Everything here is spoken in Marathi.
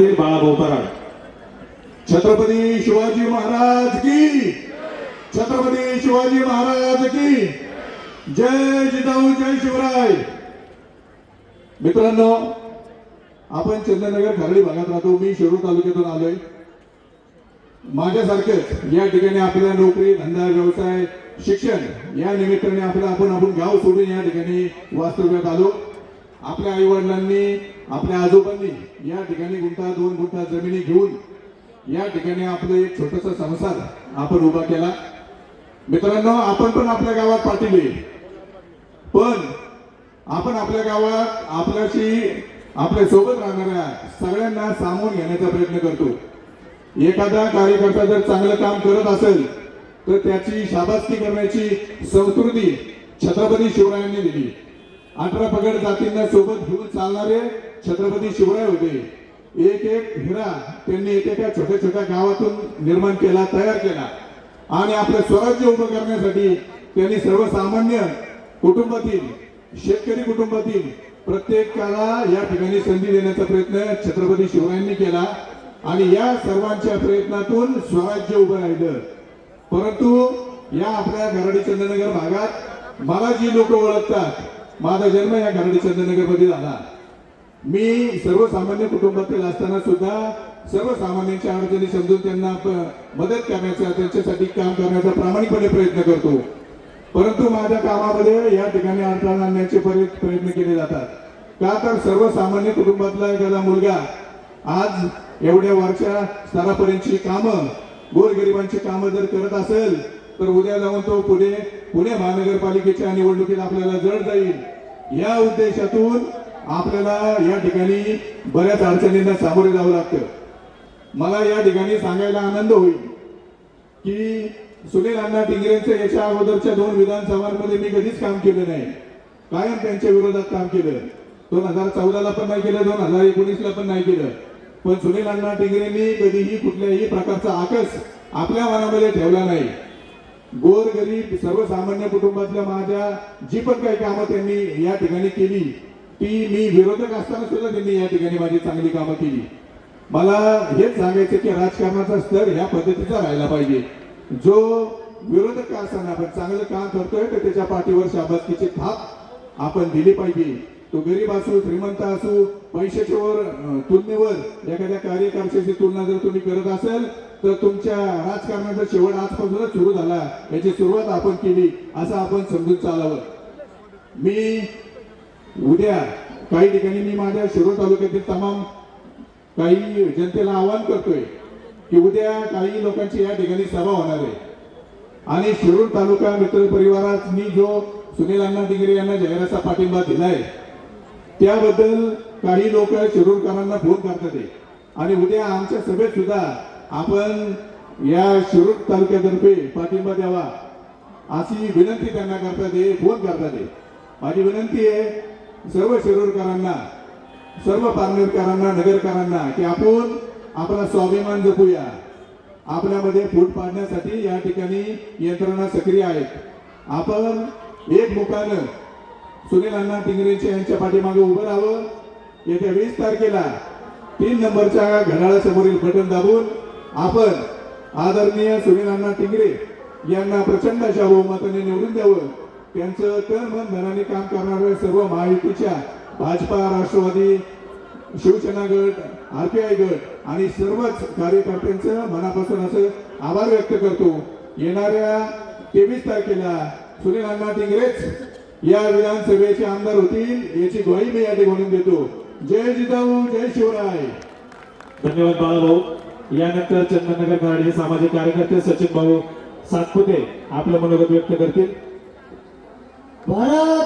येथील बाळाभाऊ कराड छत्रपती शिवाजी महाराज की? छत्रपती शिवाजी महाराज की? जय जिजाऊ जय शिवराय. मित्रांनो आपण चंद्रनगर खारडी भागात राहतो. मी शिरूर तालुक्यातून आलोय. माझ्यासारखेच या ठिकाणी आपल्याला नोकरी धंदा व्यवसाय शिक्षण या निमित्ताने आपलं आपण आपण गाव सोडून या ठिकाणी वास्तव्यात आलो. आपल्या आईवडिलांनी आपल्या आजोबांनी या ठिकाणी गुंठा दोन गुंठा जमिनी घेऊन या ठिकाणी आपलं एक छोटासा संसार आपण उभा केला. मित्रांनो आपण पण आपल्या गावात पाठिंबे पण आपण आपल्या गावात आपल्याशी आपल्यासोबत राहणाऱ्या सगळ्यांना सामावून घेण्याचा प्रयत्न करतो. एखादा कार्यकर्ता जर चांगलं काम करत असेल तर त्याची शाबासकी करण्याची संस्कृती छत्रपती शिवरायांनी दिली. अठरा पगड जातींना सोबत घेऊन चालणारे छत्रपती शिवराय होते. एक एक हिरा त्यांनी एकेका छोट्या छोट्या गावातून निर्माण केला तयार केला. आणि आपलं स्वराज्य उभं करण्यासाठी त्यांनी सर्वसामान्य कुटुंबातील शेतकरी कुटुंबातील प्रत्येकाला या ठिकाणी संधी देण्याचा प्रयत्न छत्रपती शिवरायांनी केला. आणि या सर्वांच्या प्रयत्नातून स्वराज्य उभं राहिलं. परंतु या आपल्या घराडी चंद्रनगर भागात मला जी लोक ओळखतात. माझा जन्म या गराडी चंद्रनगरमध्ये झाला. मी सर्वसामान्य कुटुंबातील असताना सुद्धा सर्वसामान्यांच्या अडचणी समजून त्यांना मदत करण्याचा त्यांच्यासाठी काम करण्याचा प्रामाणिकपणे प्रयत्न करतो. परंतु माझ्या कामामध्ये या ठिकाणी अडथळा आणण्याचे प्रयत्न केले जातात. का तर सर्वसामान्य कुटुंबातला एखादा मुलगा आज एवढ्या वरच्या स्तरापर्यंतची कामं गोरगरिबांची कामं जर करत असेल तर उद्या जाऊन तो पुढे पुणे महानगरपालिकेच्या निवडणुकीत आपल्याला जड जाईल. या उद्देशातून आपल्याला या ठिकाणी बऱ्याच अडचणींना सामोरे जावं लागतं. मला या ठिकाणी सांगायला आनंद होईल की सुनील अण्णा टिंगरेंचं याच्या अगोदरच्या दोन विधानसभांमध्ये मी कधीच काम केलं नाही. कायम त्यांच्या विरोधात काम केलं. दोन हजार चौदाला पण नाही केलं दोन हजार एकोणीसला पण नाही केलं. पण सुनील अण्णा टिंगरेंनी कधीही कुठल्याही प्रकारचा आकस आपल्या मनामध्ये ठेवला नाही. गोरगरीब सर्वसामान्य कुटुंबातल्या माझ्या जी पण काही कामं त्यांनी या ठिकाणी केली ती मी विरोधक असताना सुद्धा त्यांनी या ठिकाणी माझी चांगली कामं केली. मला हेच सांगायचं की राजकारणाचा स्तर ह्या पद्धतीचा राहायला पाहिजे. जो विरोधक का असताना आपण चांगलं काम करतोय तर त्याच्या पाठीवर शाबासकीचे थाप आपण दिली पाहिजे. तो गरीब असो श्रीमंत असो पैशाच्या वर तुलनेवर एखाद्या कार्यकर्त्याची तुलना जर तुम्ही करत असेल तर तुमच्या राजकारणाचा शेवट आजपासूनच सुरू झाला. याची सुरुवात आपण केली असं आपण समजून चालावं. मी उद्या काही ठिकाणी मी माझ्या शिरोळ तालुक्यातील तमाम काही जनतेला आवाहन करतोय की उद्या काही लोकांची या ठिकाणी सभा होणार आहे. आणि शिरूर तालुका मित्र परिवारात मी जो सुनील अण्णा डिग्रे यांना जाहिराचा पाठिंबा दिलाय त्याबद्दल काही लोक शिरूरकरांना फोन करतात आणि उद्या आमच्या सभेत सुद्धा आपण या शिरूर तालुक्यातर्फे पाठिंबा द्यावा अशी विनंती त्यांना करतात फोन करतात आहे. माझी विनंती आहे सर्व शिरूरकरांना सर्व पारनेरकरांना नगरकरांना की आपण आपला स्वाभिमान जपूया. आपल्यामध्ये फूट पाडण्यासाठी या ठिकाणी यंत्रणा सक्रिय आहेत. आपण एक मुखानं सुनील अण्णा टिंगरेचे यांच्या पाठीमागे उभं राहावं. येत्या वीस तारखेला तीन नंबरच्या घड्याळासमोरील बटन दाबून आपण आदरणीय सुनील अण्णा टिंगरे यांना प्रचंड अशा बहुमताने निवडून द्यावं. त्यांचं तन मन धनाने काम करणाऱ्या सर्व महायुतीच्या भाजपा राष्ट्रवादी शिवसेना गट आरपीआय गट आणि सर्वच कार्यकर्त्यांचं मनापासून असं आभार व्यक्त करतो. येणाऱ्या तेवीस तारखेला सुनील अण्णा टिंगरेच या विधानसभेचे आमदार होतील याची ग्वाही मी या ठिकाणी देतो. जय जिजाऊ जय शिवराय. धन्यवाद बाळाभाऊ. यानंतर चंदननगर कराडचे सामाजिक कार्यकर्ते सचिन भाऊ सातपुते आपलं मनोगत व्यक्त करतील. भारत